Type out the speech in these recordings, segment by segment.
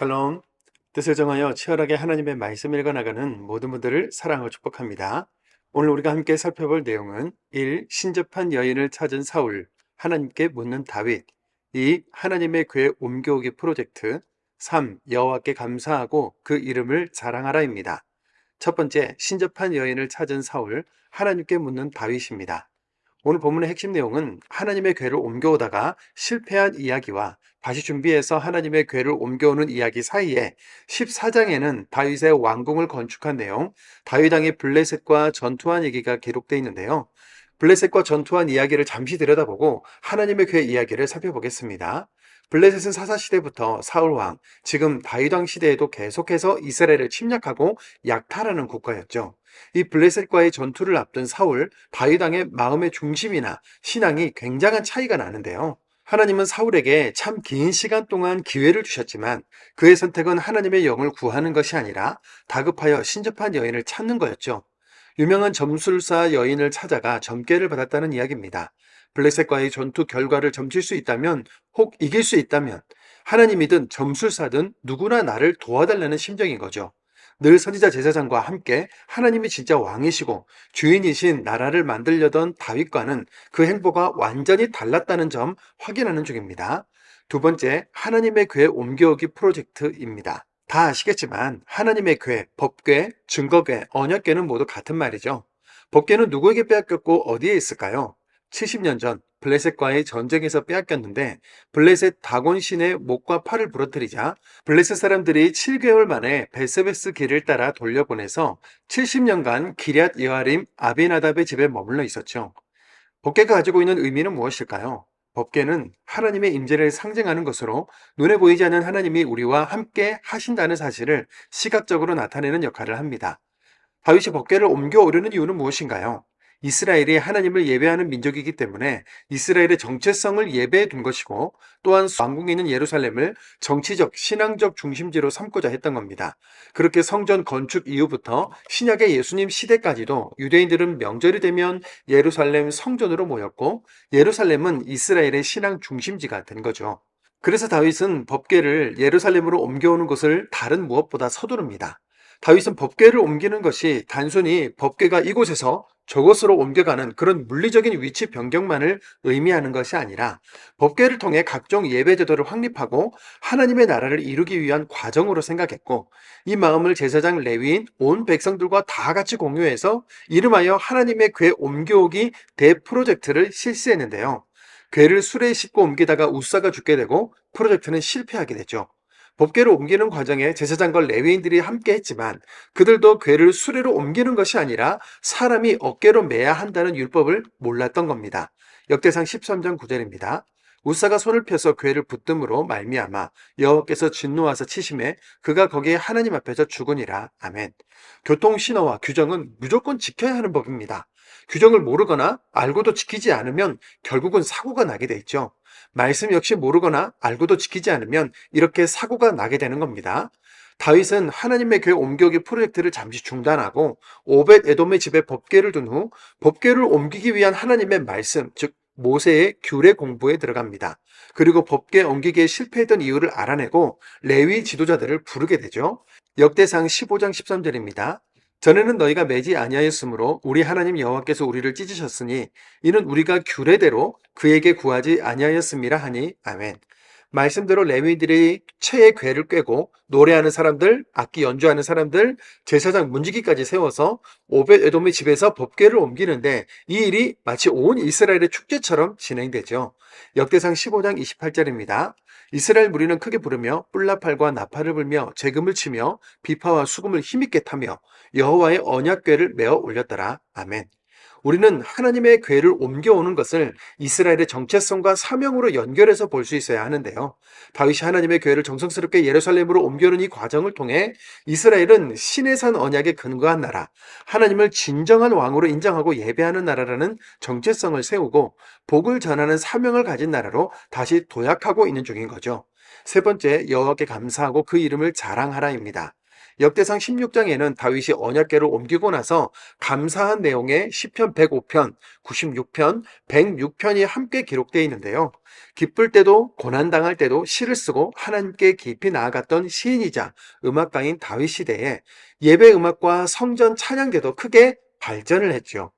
샬롬. 뜻을 정하여 치열하게 하나님의 말씀 읽어나가는 모든 분들을 사랑하고 축복합니다. 오늘 우리가 함께 살펴볼 내용은 1. 신접한 여인을 찾은 사울, 하나님께 묻는 다윗 2. 하나님의 괴 옮겨오기 프로젝트 3. 여호와께 감사하고 그 이름을 자랑하라입니다. 첫 번째, 신접한 여인을 찾은 사울, 하나님께 묻는 다윗입니다. 오늘 본문의 핵심 내용은 하나님의 괴를 옮겨오다가 실패한 이야기와 다시 준비해서 하나님의 괴를 옮겨오는 이야기 사이에 14장에는 다윗의 왕궁을 건축한 내용, 다윗 왕이 블레셋과 전투한 얘기가 기록되어 있는데요. 블레셋과 전투한 이야기를 잠시 들여다보고 하나님의 괴 이야기를 살펴보겠습니다. 블레셋은 사사 시대부터 사울 왕, 지금 다윗 왕 시대에도 계속해서 이스라엘을 침략하고 약탈하는 국가였죠. 이 블레셋과의 전투를 앞둔 사울, 다윗 왕의 마음의 중심이나 신앙이 굉장한 차이가 나는데요. 하나님은 사울에게 참 긴 시간 동안 기회를 주셨지만 그의 선택은 하나님의 영을 구하는 것이 아니라 다급하여 신접한 여인을 찾는 거였죠. 유명한 점술사 여인을 찾아가 점괘를 받았다는 이야기입니다. 블레셋과의 전투 결과를 점칠 수 있다면, 혹 이길 수 있다면, 하나님이든 점술사든 누구나 나를 도와달라는 심정인 거죠. 늘 선지자 제사장과 함께 하나님이 진짜 왕이시고 주인이신 나라를 만들려던 다윗과는 그 행보가 완전히 달랐다는 점 확인하는 중입니다. 두 번째, 하나님의 괴 옮겨오기 프로젝트입니다. 다 아시겠지만 하나님의 괴, 법괴, 증거괴, 언약괴는 모두 같은 말이죠. 법괴는 누구에게 빼앗겼고 어디에 있을까요? 70년 전 블레셋과의 전쟁에서 빼앗겼는데 블레셋 다곤 신의 목과 팔을 부러뜨리자 블레셋 사람들이 7개월 만에 베스베스 길을 따라 돌려보내서 70년간 기럇 여아림 아비나답의 집에 머물러 있었죠. 법계가 가지고 있는 의미는 무엇일까요? 법계는 하나님의 임재를 상징하는 것으로 눈에 보이지 않는 하나님이 우리와 함께 하신다는 사실을 시각적으로 나타내는 역할을 합니다. 다윗이 법계를 옮겨 오르는 이유는 무엇인가요? 이스라엘이 하나님을 예배하는 민족이기 때문에 이스라엘의 정체성을 예배해 둔 것이고 또한 왕궁에 있는 예루살렘을 정치적, 신앙적 중심지로 삼고자 했던 겁니다. 그렇게 성전 건축 이후부터 신약의 예수님 시대까지도 유대인들은 명절이 되면 예루살렘 성전으로 모였고 예루살렘은 이스라엘의 신앙 중심지가 된 거죠. 그래서 다윗은 법계를 예루살렘으로 옮겨오는 것을 다른 무엇보다 서두릅니다. 다윗은 법궤를 옮기는 것이 단순히 법궤가 이곳에서 저곳으로 옮겨가는 그런 물리적인 위치 변경만을 의미하는 것이 아니라 법궤를 통해 각종 예배 제도를 확립하고 하나님의 나라를 이루기 위한 과정으로 생각했고 이 마음을 제사장 레위인 온 백성들과 다 같이 공유해서 이름하여 하나님의 궤 옮겨오기 대 프로젝트를 실시했는데요. 궤를 수레에 싣고 옮기다가 우사가 죽게 되고 프로젝트는 실패하게 되죠. 법궤를 옮기는 과정에 제사장과 레위인들이 함께 했지만 그들도 궤를 수레로 옮기는 것이 아니라 사람이 어깨로 매야 한다는 율법을 몰랐던 겁니다. 역대상 13장 9절입니다. 우사가 손을 펴서 궤를 붙듦으로 말미암아 여호와께서 진노하사 치심에 그가 거기에 하나님 앞에서 죽으니라. 아멘. 교통 신호와 규정은 무조건 지켜야 하는 법입니다. 규정을 모르거나 알고도 지키지 않으면 결국은 사고가 나게 돼 있죠. 말씀 역시 모르거나 알고도 지키지 않으면 이렇게 사고가 나게 되는 겁니다. 다윗은 하나님의 교회 옮겨오기 프로젝트를 잠시 중단하고 오벳 에돔의 집에 법궤를 둔 후 법궤를 옮기기 위한 하나님의 말씀, 즉 모세의 규례 공부에 들어갑니다. 그리고 법궤 옮기기에 실패했던 이유를 알아내고 레위 지도자들을 부르게 되죠. 역대상 15장 13절입니다. 전에는 너희가 매지 아니하였으므로 우리 하나님 여호와께서 우리를 찢으셨으니 이는 우리가 규례대로 그에게 구하지 아니하였음이라 하니 아멘. 말씀대로 레위들이 최의 궤를 꿰고 노래하는 사람들, 악기 연주하는 사람들, 제사장 문지기까지 세워서 오벳 에돔의 집에서 법궤를 옮기는데 이 일이 마치 온 이스라엘의 축제처럼 진행되죠. 역대상 15장 28절입니다. 이스라엘 무리는 크게 부르며 뿔나팔과 나팔을 불며 재금을 치며 비파와 수금을 힘있게 타며 여호와의 언약궤를 메어 올렸더라. 아멘. 우리는 하나님의 궤를 옮겨오는 것을 이스라엘의 정체성과 사명으로 연결해서 볼 수 있어야 하는데요. 다윗이 하나님의 궤를 정성스럽게 예루살렘으로 옮겨오는 이 과정을 통해 이스라엘은 신의 산 언약에 근거한 나라, 하나님을 진정한 왕으로 인정하고 예배하는 나라라는 정체성을 세우고 복을 전하는 사명을 가진 나라로 다시 도약하고 있는 중인 거죠. 세 번째, 여호와께 감사하고 그 이름을 자랑하라입니다. 역대상 16장에는 다윗이 언약궤를 옮기고 나서 감사한 내용의 시편 105편, 96편, 106편이 함께 기록되어 있는데요. 기쁠 때도 고난 당할 때도 시를 쓰고 하나님께 깊이 나아갔던 시인이자 음악가인 다윗 시대에 예배 음악과 성전 찬양대도 크게 발전을 했죠.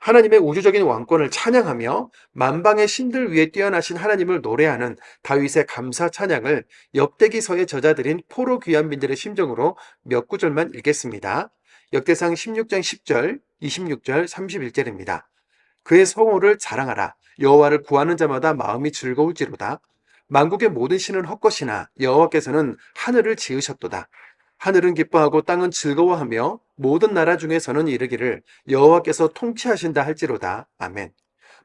하나님의 우주적인 왕권을 찬양하며 만방의 신들 위에 뛰어나신 하나님을 노래하는 다윗의 감사 찬양을 역대기서의 저자들인 포로 귀환민들의 심정으로 몇 구절만 읽겠습니다. 역대상 16장 10절, 26절, 31절입니다. 그의 성호를 자랑하라. 여호와를 구하는 자마다 마음이 즐거울지로다. 만국의 모든 신은 헛것이나 여호와께서는 하늘을 지으셨도다. 하늘은 기뻐하고 땅은 즐거워하며 모든 나라 중에서는 이르기를 여호와께서 통치하신다 할지로다. 아멘.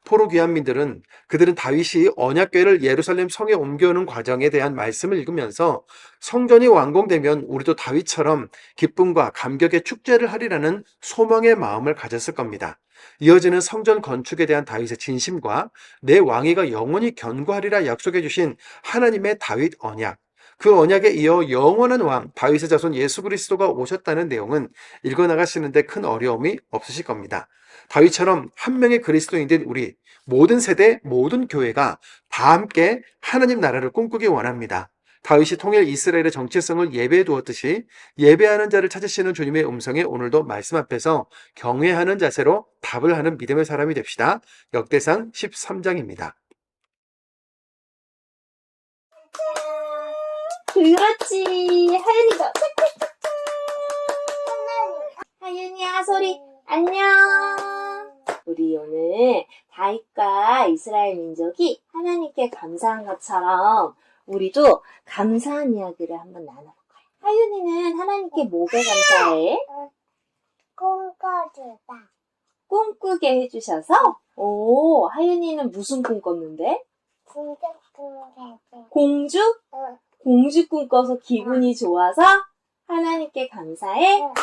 포로 귀환민들은 그들은 다윗이 언약궤를 예루살렘 성에 옮겨오는 과정에 대한 말씀을 읽으면서 성전이 완공되면 우리도 다윗처럼 기쁨과 감격의 축제를 하리라는 소망의 마음을 가졌을 겁니다. 이어지는 성전 건축에 대한 다윗의 진심과 내 왕위가 영원히 견고하리라 약속해 주신 하나님의 다윗 언약, 그 언약에 이어 영원한 왕 다윗의 자손 예수 그리스도가 오셨다는 내용은 읽어 나가시는데 큰 어려움이 없으실 겁니다. 다윗처럼 한 명의 그리스도인 된 우리 모든 세대 모든 교회가 다 함께 하나님 나라를 꿈꾸기 원합니다. 다윗이 통일 이스라엘의 정체성을 예배해 두었듯이 예배하는 자를 찾으시는 주님의 음성에 오늘도 말씀 앞에서 경외하는 자세로 답을 하는 믿음의 사람이 됩시다. 역대상 13장입니다. 그렇지. 하윤이가 하윤이야 소리 안녕. 우리 오늘 다윗과 이스라엘 민족이 하나님께 감사한 것처럼 우리도 감사한 이야기를 한번 나눠볼까요? 하윤이는 하나님께 뭐게 감사해? 꿈꿔주다. 꿈꾸게 해주셔서? 오, 하윤이는 무슨 꿈 꿨는데? 진짜 꿈꾸게. 공주? 응. 공주 꿈꿔서 기분이 좋아서 하나님께 감사해? 응.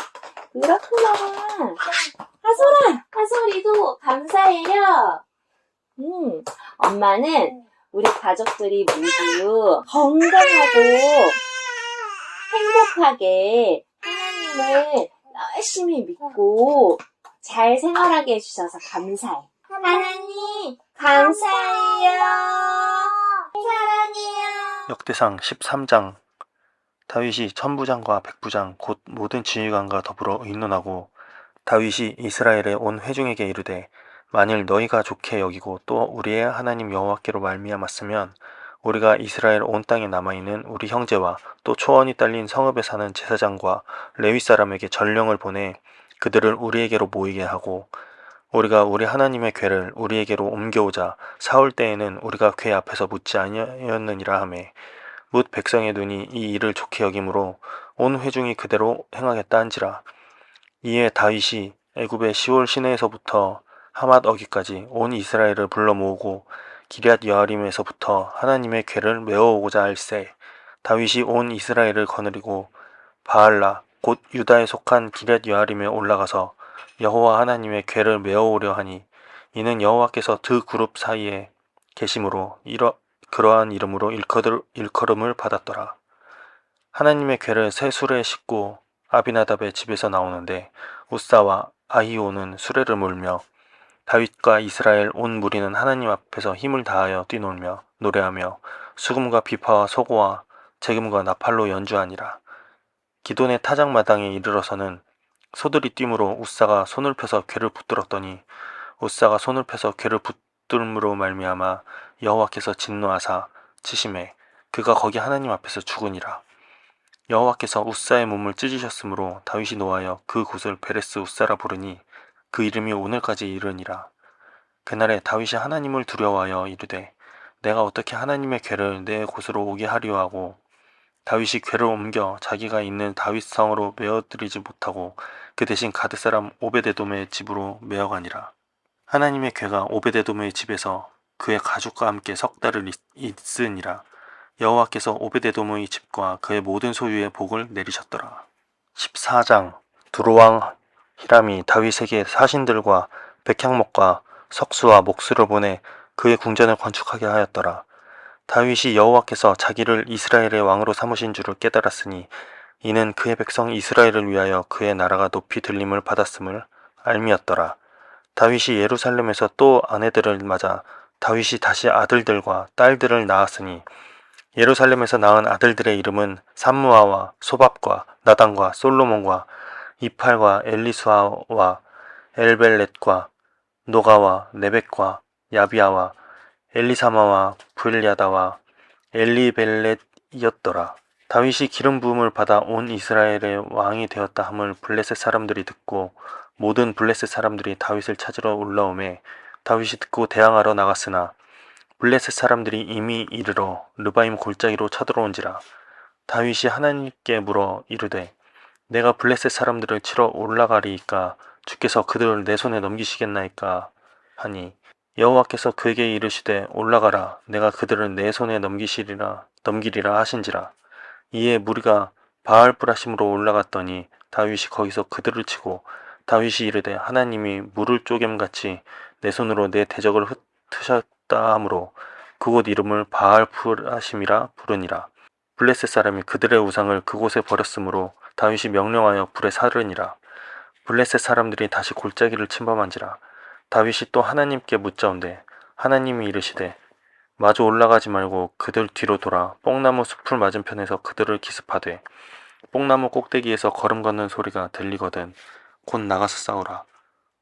그렇구나. 하솔아, 하솔이도 감사해요. 음, 엄마는 우리 가족들이 모두 건강하고 행복하게 하나님을 열심히 믿고 잘 생활하게 해주셔서 감사해. 하나님, 감사해요. 사랑해요. 역대상 13장 다윗이 천부장과 백부장 곧 모든 지휘관과 더불어 의논하고 다윗이 이스라엘의 온 회중에게 이르되 만일 너희가 좋게 여기고 또 우리의 하나님 여호와께로 말미암았으면 우리가 이스라엘 온 땅에 남아 있는 우리 형제와 또 초원이 딸린 성읍에 사는 제사장과 레위 사람에게 전령을 보내 그들을 우리에게로 모이게 하고 우리가 우리 하나님의 궤를 우리에게로 옮겨오자 사울 때에는 우리가 궤 앞에서 묻지 아니하였느니라 하매 묻 백성의 눈이 이 일을 좋게 여김으로 온 회중이 그대로 행하겠다 한지라. 이에 다윗이 애굽의 시올 시내에서부터 하맛 어기까지 온 이스라엘을 불러 모으고 기럇 여아림에서부터 하나님의 궤를 메어오고자 할세 다윗이 온 이스라엘을 거느리고 바알라 곧 유다에 속한 기럇 여아림에 올라가서 여호와 하나님의 궤를 메어오려 하니 이는 여호와께서 두 그룹 사이에 계심으로 이러 그러한 이름으로 일컬, 일컬음을 받았더라. 하나님의 새 수레에 싣고 아비나답의 집에서 나오는데 우사와 아히오는 수레를 몰며 다윗과 이스라엘 온 무리는 하나님 앞에서 힘을 다하여 뛰놀며 노래하며 수금과 비파와 소고와 재금과 나팔로 연주하니라. 기돈의 타작마당에 이르러서는 소들이 뛰므로 우사가 손을 펴서 궤를 붙들었더니 우사가 손을 펴서 궤를 붙들므로 말미암아 여호와께서 진노하사 치심에 그가 거기 하나님 앞에서 죽으니라. 여호와께서 우사의 몸을 찢으셨으므로 다윗이 노하여 그 곳을 베레스 우사라 부르니 그 이름이 오늘까지 이르니라. 그날에 다윗이 하나님을 두려워하여 이르되 내가 어떻게 하나님의 궤를 내 곳으로 오게 하리오 하고 다윗이 궤를 옮겨 자기가 있는 다윗 성으로 메어들이지 못하고 그 대신 가드 사람 오베데돔의 집으로 메어가니라. 하나님의 궤가 오베데돔의 집에서 그의 가족과 함께 석 달을 있- 있으니라. 여호와께서 오베데돔의 집과 그의 모든 소유에 복을 내리셨더라. 14장 두로왕 히람이 다윗에게 사신들과 백향목과 석수와 목수를 보내 그의 궁전을 건축하게 하였더라. 다윗이 여호와께서 자기를 이스라엘의 왕으로 삼으신 줄을 깨달았으니 이는 그의 백성 이스라엘을 위하여 그의 나라가 높이 들림을 받았음을 알미었더라. 다윗이 예루살렘에서 또 아내들을 맞아 다윗이 다시 아들들과 딸들을 낳았으니 예루살렘에서 낳은 아들들의 이름은 삼무아와 소밥과 나단과 솔로몬과 이팔과 엘리수아와 엘벨렛과 노가와 네벡과 야비아와 엘리사마와 부엘야다와 엘리벨렛이었더라. 다윗이 기름 부음을 받아 온 이스라엘의 왕이 되었다 함을 블레셋 사람들이 듣고 모든 블레셋 사람들이 다윗을 찾으러 올라오매 다윗이 듣고 대항하러 나갔으나 블레셋 사람들이 이미 이르러 르바임 골짜기로 쳐들어온지라. 다윗이 하나님께 물어 이르되 내가 블레셋 사람들을 치러 올라가리이까? 주께서 그들을 내 손에 넘기시겠나이까? 하니 여호와께서 그에게 이르시되 올라가라. 내가 그들을 내 손에 넘기시리라 넘기리라 하신지라. 이에 무리가 바알 브라심으로 올라갔더니 다윗이 거기서 그들을 치고 다윗이 이르되 하나님이 물을 쪼겜같이 내 손으로 내 대적을 흩으셨다 하므로 그곳 이름을 바알 브라심이라 부르니라. 블레셋 사람이 그들의 우상을 그곳에 버렸으므로 다윗이 명령하여 불에 사르니라. 블레셋 사람들이 다시 골짜기를 침범한지라 다윗이 또 하나님께 묻자온데 하나님이 이르시되 마주 올라가지 말고 그들 뒤로 돌아 뽕나무 숲을 맞은편에서 그들을 기습하되 뽕나무 꼭대기에서 걸음 걷는 소리가 들리거든 곧 나가서 싸우라.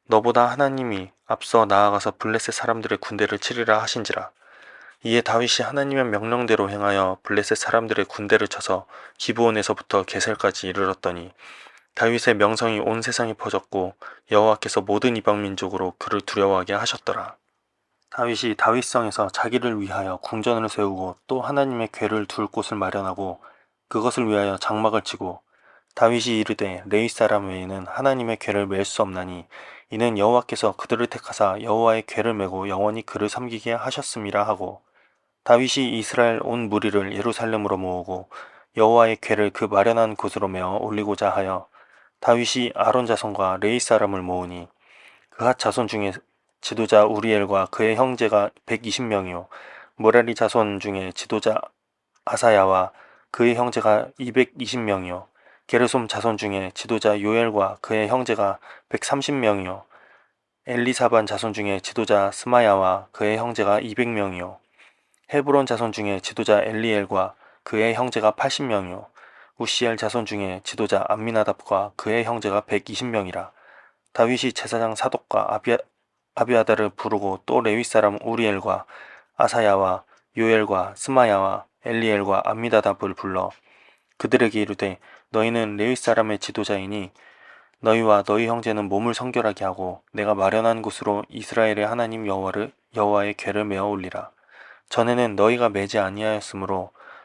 너보다 하나님이 앞서 나아가서 블레셋 사람들의 군대를 치리라 하신지라. 이에 다윗이 하나님의 명령대로 행하여 블레셋 사람들의 군대를 쳐서 기브온에서부터 게셀까지 이르렀더니 다윗의 명성이 온 세상에 퍼졌고 여호와께서 모든 이방 민족으로 그를 두려워하게 하셨더라. 다윗이 다윗성에서 자기를 위하여 궁전을 세우고 또 하나님의 궤를 둘 곳을 마련하고 그것을 위하여 장막을 치고 다윗이 이르되 레위 사람 외에는 하나님의 궤를 맬 수 없나니 이는 여호와께서 그들을 택하사 여호와의 궤를 메고 영원히 그를 섬기게 하셨음이라 하고 다윗이 이스라엘 온 무리를 예루살렘으로 모으고 여호와의 궤를 그 마련한 곳으로 메어 올리고자 하여 다윗이 아론 자손과 레이 사람을 모으니 그핫 자손 중에 지도자 우리엘과 그의 형제가 120명이요. 모라리 자손 중에 지도자 아사야와 그의 형제가 220명이요. 게르솜 자손 중에 지도자 요엘과 그의 형제가 130명이요. 엘리사반 자손 중에 지도자 스마야와 그의 형제가 200명이요. 헤브론 자손 중에 지도자 엘리엘과 그의 형제가 80명이요 우시엘 자손 중에 지도자 암미나답과 그의 형제가 120명이라. 다윗이 제사장 사독과 아비아, 아비아다를 부르고 또 레위 사람 우리엘과 아사야와 요엘과 스마야와 엘리엘과 암미다답을 불러 그들에게 이르되 너희는 레위 사람의 지도자이니 너희와 너희 형제는 몸을 성결하게 하고 내가 마련한 곳으로 이스라엘의 하나님 여호와를 여호와의 궤를 메어 올리라. 전에는 너희가 매지 아니하였으므로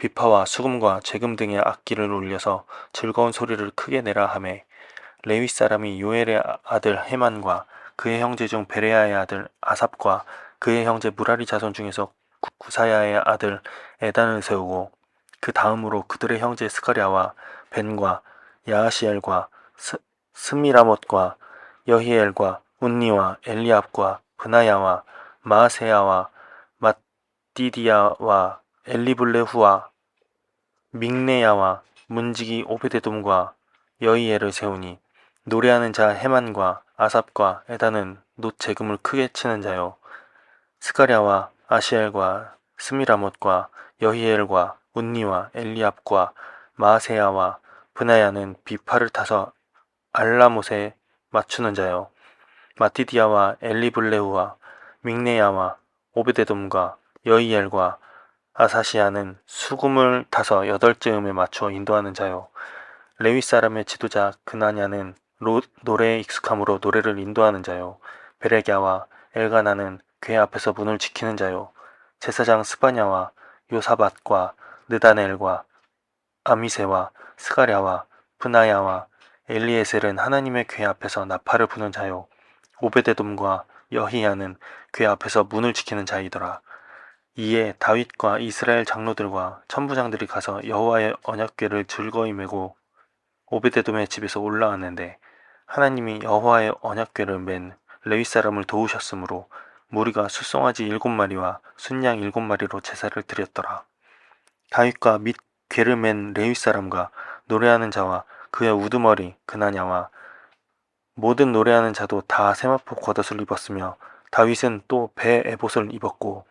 비파와 수금과 재금 등의 악기를 울려서 즐거운 소리를 크게 내라 하매 레위 사람이 요엘의 아들 헤만과 그의 형제 중 베레야의 아들 아삽과 그의 형제 무라리 자손 중에서 구- 구사야의 아들 에단을 세우고 그 다음으로 그들의 형제 스가랴와 벤과 야하시엘과 스, 스미라못과 여히엘과 운니와 엘리압과 브나야와 마세야와 mat디디야와 엘리블레후와 믹네야와 문지기 오베데돔과 여이엘을 세우니 노래하는 자 헤만과 아삽과 에다는 놋 재금을 크게 치는 자요. 스가랴와 아시엘과 스미라못과 여히엘과 운니와 엘리압과 마세야와 브나야는 비파를 타서 알라못에 맞추는 자요. 마티디아와 엘리블레우와 믹네야와 오베데돔과 여이엘과 아사시아는 수금을 타서 여덟 즈음에 맞추어 인도하는 자요. 레위 사람의 지도자 그나냐는 로- 노래에 익숙함으로 노래를 인도하는 자요. 베레갸와 엘가나는 궤 앞에서 문을 지키는 자요. 제사장 스바냐와 요사밭과 느다넬과 아미세와 스가랴와 브나야와 엘리에셀은 하나님의 궤 앞에서 나팔을 부는 자요. 오베데돔과 여히야는 궤 앞에서 문을 지키는 자이더라. 이에 다윗과 이스라엘 장로들과 천부장들이 가서 여호와의 언약궤를 즐거이 메고 오베데돔의 집에서 올라왔는데 하나님이 여호와의 언약궤를 맨 레위 사람을 도우셨으므로 무리가 숫송아지 일곱 마리와 순양 일곱 마리로 제사를 드렸더라. 다윗과 및 궤를 맨 레위 사람과 노래하는 자와 그의 우두머리 그나냐와 모든 노래하는 자도 다 세마포 겉옷을 입었으며 다윗은 또 배 에봇을 입었고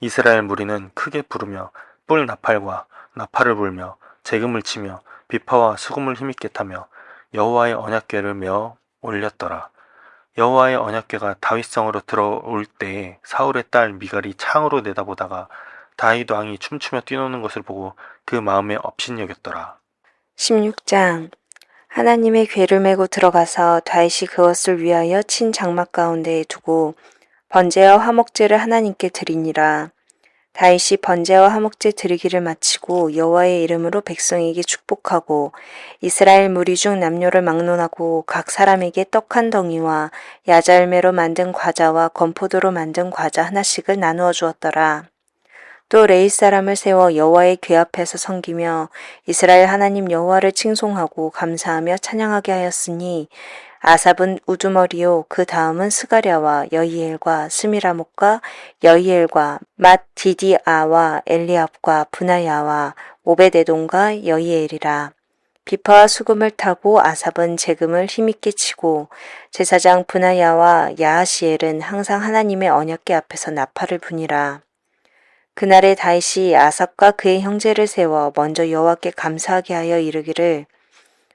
이스라엘 무리는 크게 부르며 뿔 나팔과 나팔을 불며 재금을 치며 비파와 수금을 힘있게 타며 여호와의 언약궤를 메어 올렸더라. 여호와의 언약궤가 다윗성으로 들어올 때에 사울의 딸 미갈이 창으로 내다보다가 다윗 왕이 춤추며 뛰노는 것을 보고 그 마음에 업신여겼더라. 16장 하나님의 궤를 메고 들어가서 다윗이 그것을 위하여 친 장막 가운데에 두고 번제와 화목제를 하나님께 드리니라. 다윗이 번제와 화목제 드리기를 마치고 여호와의 이름으로 백성에게 축복하고 이스라엘 무리 중 남녀를 막론하고 각 사람에게 떡 한 덩이와 야자열매로 만든 과자와 건포도로 만든 과자 하나씩을 나누어 주었더라. 또 레이 사람을 세워 여호와의 궤 앞에서 섬기며 이스라엘 하나님 여호와를 칭송하고 감사하며 찬양하게 하였으니 아삽은 우두머리요. 그 다음은 스가랴와 여이엘과 스미라목과 여이엘과 맛디디아와 엘리압과 분하야와 오베데돈과 여이엘이라. 비파와 수금을 타고 아삽은 재금을 힘있게 치고 제사장 분하야와 야하시엘은 항상 하나님의 언약궤 앞에서 나팔을 부니라. 그날에 다윗이 아삽과 그의 형제를 세워 먼저 여호와께 감사하게 하여 이르기를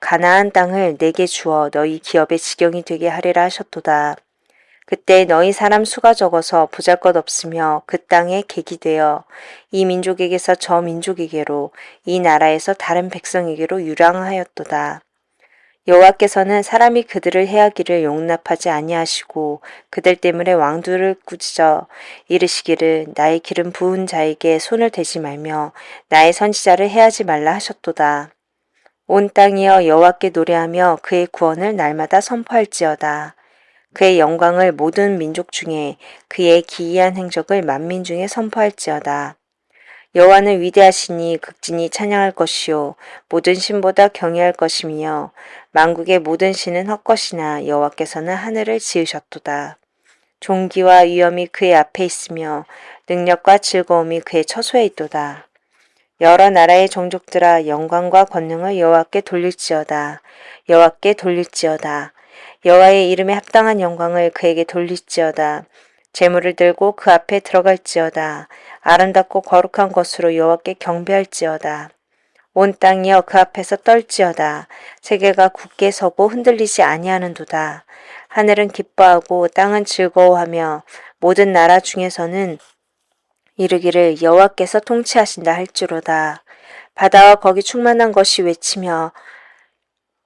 가나안 땅을 내게 주어 너희 기업의 지경이 되게 하리라 하셨도다. 그때 너희 사람 수가 적어서 부잘것 없으며 그 땅에 객이 되어 이 민족에게서 저 민족에게로 이 나라에서 다른 백성에게로 유랑하였도다. 여호와께서는 사람이 그들을 해하기를 용납하지 아니하시고 그들 때문에 왕들을 꾸짖어 이르시기를 나의 기름 부은 자에게 손을 대지 말며 나의 선지자를 해하지 말라 하셨도다. 온 땅이여 여호와께 노래하며 그의 구원을 날마다 선포할지어다. 그의 영광을 모든 민족 중에 그의 기이한 행적을 만민 중에 선포할지어다. 여호와는 위대하시니 극진히 찬양할 것이요 모든 신보다 경외할 것이며 만국의 모든 신은 헛것이나 여호와께서는 하늘을 지으셨도다. 종기와 위엄이 그의 앞에 있으며 능력과 즐거움이 그의 처소에 있도다. 여러 나라의 종족들아 영광과 권능을 여호와께 돌릴지어다. 여호와께 돌릴지어다. 여호와의 이름에 합당한 영광을 그에게 돌릴지어다. 재물을 들고 그 앞에 들어갈지어다. 아름답고 거룩한 것으로 여호와께 경배할지어다. 온 땅이여 그 앞에서 떨지어다. 세계가 굳게 서고 흔들리지 아니하는도다. 하늘은 기뻐하고 땅은 즐거워하며 모든 나라 중에서는 이르기를 여호와께서 통치하신다 할지로다. 바다와 거기 충만한 것이 외치며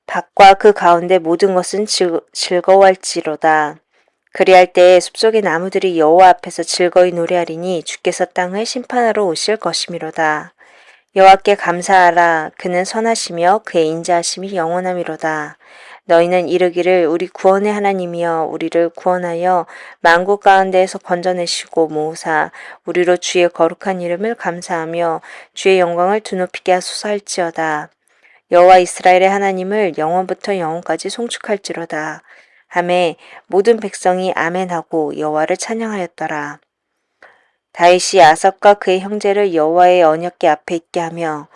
밭과 그 가운데 모든 것은 즐, 즐거워할지로다. 그리할 때에 숲속의 나무들이 여호와 앞에서 즐거이 노래하리니 주께서 땅을 심판하러 오실 것이미로다. 여호와께 감사하라. 그는 선하시며 그의 인자하심이 영원함이로다. 너희는 이르기를 우리 구원의 하나님이여 우리를 구원하여 만국 가운데에서 건져내시고 모으사 우리로 주의 거룩한 이름을 감사하며 주의 영광을 두높이게 하소서 할지어다. 여호와 이스라엘의 하나님을 영원부터 영원까지 송축할지로다. 함에 모든 백성이 아멘하고 여호와를 찬양하였더라. 다윗이 아삽과 그의 형제를 여호와의 언약궤 앞에 있게 하며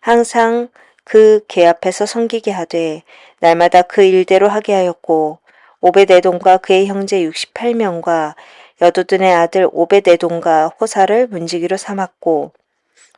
항상 그궤 앞에서 섬기게 하되 날마다 그 일대로 하게 하였고 오베데돔과 그의 형제 68명과 여두둔의 아들 오베데돔과 호사를 문지기로 삼았고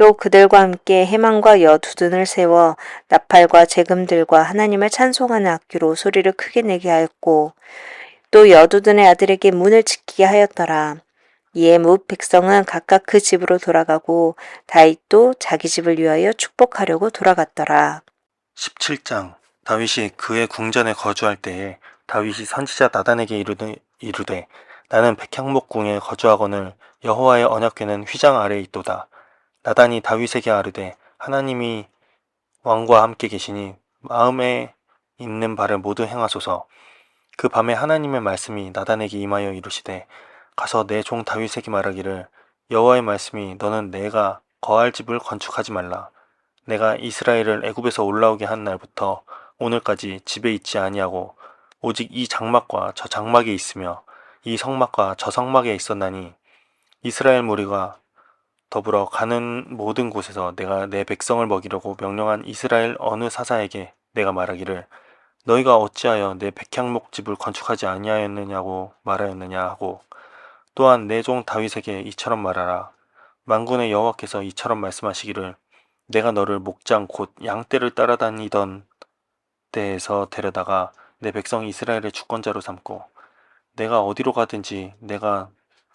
또 그들과 함께 해만과 여두둔을 세워 나팔과 재금들과 하나님을 찬송하는 악기로 소리를 크게 내게 하였고 또 여두둔의 아들에게 문을 지키게 하였더라. 이에 뭇 백성은 각각 그 집으로 돌아가고 다윗도 자기 집을 위하여 축복하려고 돌아갔더라. 17장 다윗이 그의 궁전에 거주할 때에 다윗이 선지자 나단에게 이르되, 이르되 나는 백향목궁에 거주하거늘 여호와의 언약궤는 휘장 아래에 있도다. 나단이 다윗에게 아르되 하나님이 왕과 함께 계시니 마음에 있는 바를 모두 행하소서. 그 밤에 하나님의 말씀이 나단에게 임하여 이르시되 가서 내 종 다윗에게 말하기를 여호와의 말씀이 너는 내가 거할 집을 건축하지 말라. 내가 이스라엘을 애굽에서 올라오게 한 날부터 오늘까지 집에 있지 아니하고 오직 이 장막과 저 장막에 있으며 이 성막과 저 성막에 있었나니 이스라엘 무리가 더불어 가는 모든 곳에서 내가 내 백성을 먹이려고 명령한 이스라엘 어느 사사에게 내가 말하기를 너희가 어찌하여 내 백향목 집을 건축하지 아니하였느냐고 말하였느냐? 하고 또한 내 종 다윗에게 이처럼 말하라. 만군의 여호와께서 이처럼 말씀하시기를 내가 너를 목장 곧 양떼를 따라다니던 때에서 데려다가 내 백성 이스라엘의 주권자로 삼고 내가 어디로 가든지 내가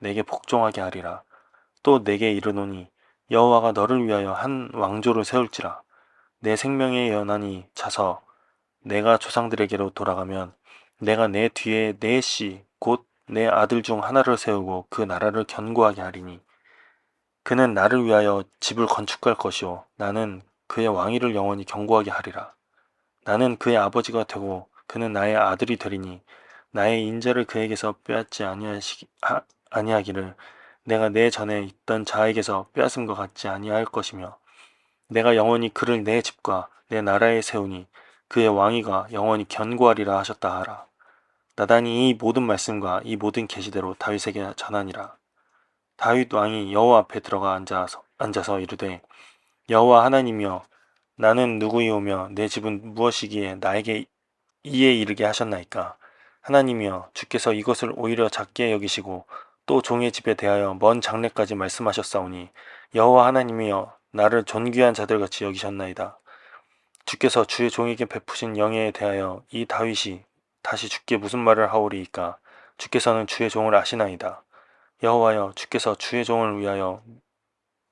내게 복종하게 하리라. 또 내게 이르노니 여호와가 너를 위하여 한 왕조를 세울지라. 내 생명의 연한이 차서 내가 조상들에게로 돌아가면 내가 내 뒤에 내 씨 곧 내 아들 중 하나를 세우고 그 나라를 견고하게 하리니 그는 나를 위하여 집을 건축할 것이요 나는 그의 왕위를 영원히 견고하게 하리라. 나는 그의 아버지가 되고 그는 나의 아들이 되리니 나의 인자를 그에게서 빼앗지 아니하시, 하, 아니하기를 내가 내 전에 있던 자에게서 빼앗은 것 같지 아니할 것이며 내가 영원히 그를 내 집과 내 나라에 세우니 그의 왕위가 영원히 견고하리라 하셨다 하라. 나단이 이 모든 말씀과 이 모든 계시대로 다윗에게 전하니라. 다윗 왕이 여호와 앞에 들어가 앉아서, 앉아서 이르되 여호와 하나님이여 나는 누구이오며 내 집은 무엇이기에 나에게 이에 이르게 하셨나이까 하나님이여 주께서 이것을 오히려 작게 여기시고 또 종의 집에 대하여 먼 장래까지 말씀하셨사오니 여호와 하나님이여 나를 존귀한 자들같이 여기셨나이다 주께서 주의 종에게 베푸신 영예에 대하여 이 다윗이 다시 주께 무슨 말을 하오리이까 주께서는 주의 종을 아시나이다 여호와여 주께서 주의 종을 위하여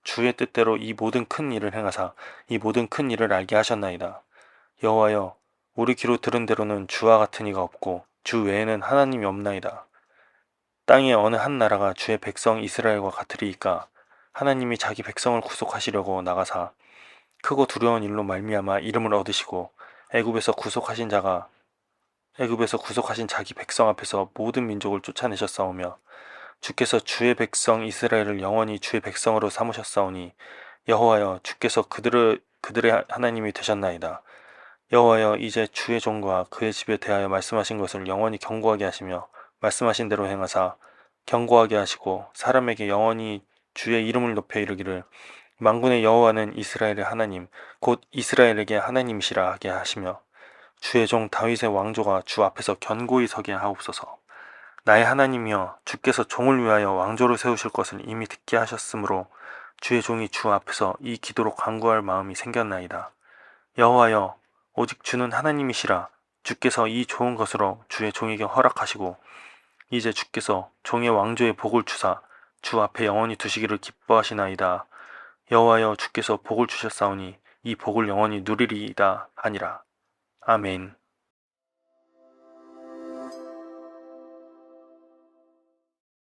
주의 뜻대로 이 모든 큰 일을 행하사 이 모든 큰 일을 알게 하셨나이다. 여호와여 우리 귀로 들은 대로는 주와 같은 이가 없고 주 외에는 하나님이 없나이다. 땅의 어느 한 나라가 주의 백성 이스라엘과 같으리이까 하나님이 자기 백성을 구속하시려고 나가사 크고 두려운 일로 말미암아 이름을 얻으시고 애굽에서 구속하신 자가 애굽에서 구속하신 자기 백성 앞에서 모든 민족을 쫓아내셨사오며 주께서 주의 백성 이스라엘을 영원히 주의 백성으로 삼으셨사오니 여호와여 주께서 그들을 그들의 하나님이 되셨나이다. 여호와여 이제 주의 종과 그의 집에 대하여 말씀하신 것을 영원히 경고하게 하시며 말씀하신 대로 행하사 경고하게 하시고 사람에게 영원히 주의 이름을 높여 이르기를 만군의 여호와는 이스라엘의 하나님 곧 이스라엘에게 하나님이시라 하게 하시며 주의 종 다윗의 왕조가 주 앞에서 견고히 서게 하옵소서. 나의 하나님이여 주께서 종을 위하여 왕조를 세우실 것을 이미 듣게 하셨으므로 주의 종이 주 앞에서 이 기도로 간구할 마음이 생겼나이다. 여호와여 오직 주는 하나님이시라 주께서 이 좋은 것으로 주의 종에게 허락하시고 이제 주께서 종의 왕조의 복을 주사 주 앞에 영원히 두시기를 기뻐하시나이다. 여호와여 주께서 복을 주셨사오니 이 복을 영원히 누리리이다 하니라. 아멘.